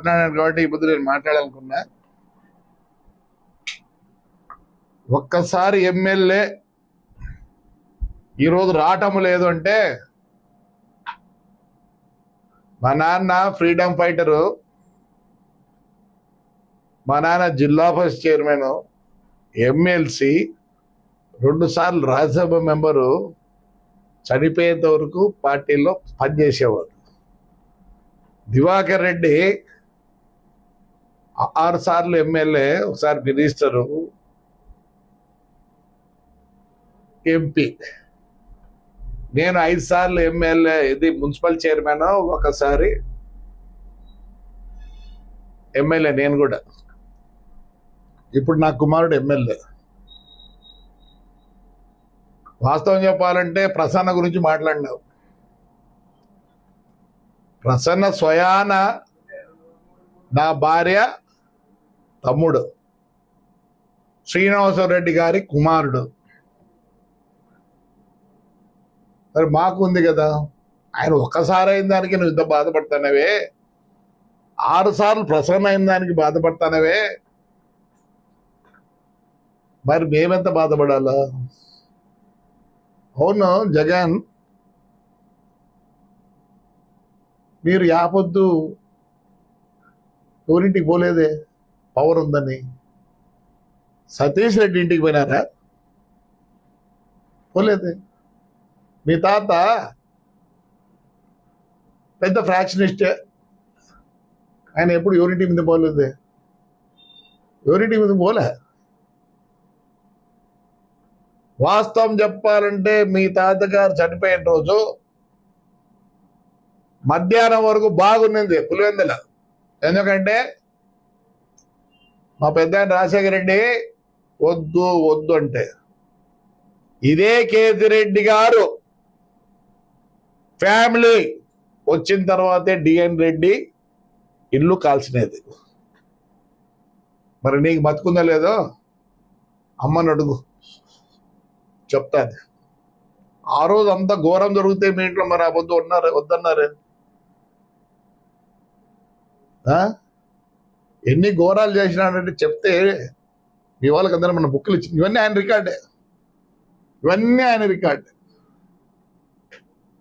మాట్లాడాను కాబట్టి ఇప్పుడు నేను మాట్లాడాలనుకున్నా. ఒక్కసారి ఎమ్మెల్యే ఈరోజు రావటం లేదు అంటే మా నాన్న ఫ్రీడమ్ ఫైటరు మా నాన్న జిల్లా ఫస్ట్ చైర్మన్ ఎమ్మెల్సీ రెండు సార్లు రాజ్యసభ మెంబరు చనిపోయేంత వరకు పార్టీలో పనిచేసేవాడు. దివాకర్ రెడ్డి ఆరు సార్లు ఎమ్మెల్యే ఒకసారి మినిస్టరు ఎంపీ. నేను ఐదు సార్లు ఎమ్మెల్యే ఇది మున్సిపల్ చైర్మన్ ఒకసారి ఎమ్మెల్యే నేను కూడా. ఇప్పుడు నా కుమారుడు ఎమ్మెల్యే. వాస్తవం చెప్పాలంటే ప్రసన్న గురించి మాట్లాడినావు. ప్రసన్న స్వయాన నా భార్య తమ్ముడు. శ్రీనివాసరెడ్డి గారి కుమారుడు. మరి మాకు ఉంది కదా. ఆయన ఒక్కసారి అయిన దానికి నువ్వు ఇంత బాధపడతానవే. ఆరు సార్లు ప్రసన్న అయిన దానికి బాధపడతానవే. మరి మేమెంత బాధపడాలా? అవును జగన్. మీరు యాపొద్దు. ఎవరింటికి పోలేదే? పవర్ ఉందని. సతీష్ రెడ్డి ఇంటికి పోయినారా? పోలేదే. మీ తాత పెద్ద ఫ్రాక్షనిస్టే. ఆయన ఎప్పుడు యూనిటీ మీద పోలేదే. యూనిటీ మీద పోలే. వాస్తవం చెప్పాలంటే మీ తాతగారు చనిపోయిన రోజు మధ్యాహ్నం వరకు బాగున్నది పులివెందుల. ఎందుకంటే మా పెద్ద రాజశేఖర రెడ్డి వద్దు వద్దు అంటే. ఇదే కేతిరెడ్డి గారు. ఫ్యామిలీ వచ్చిన తర్వాతే డిఎన్ రెడ్డి ఇల్లు కాల్చినది. మరి నీకు బతుకుందా లేదో? అమ్మని అడుగు. చెప్తాది. ఆ రోజు అంత ఘోరం జరిగితే మీ ఇంట్లో మరి ఆ వద్దు ఉన్నారు వద్దన్నారే? ఆ? ఎన్ని ఘోరాలు చేసినాడంటే చెప్తే మీ వాళ్ళకి అందరూ మన బుక్లు ఇచ్చి ఇవన్నీ ఆయన రికార్డే. ఇవన్నీ ఆయన రికార్డ్.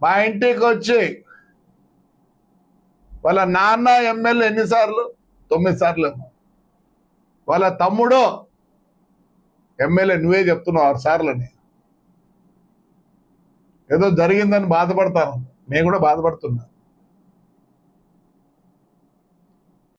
మా ఇంటికి వచ్చి వాళ్ళ నాన్న ఎమ్మెల్యే ఎన్నిసార్లు? తొమ్మిది సార్లు వాళ్ళ తమ్ముడు ఎమ్మెల్యే నువ్వే చెప్తున్నావు ఆరు సార్లని. ఏదో జరిగిందని బాధపడతాను. నేను కూడా బాధపడుతున్నాను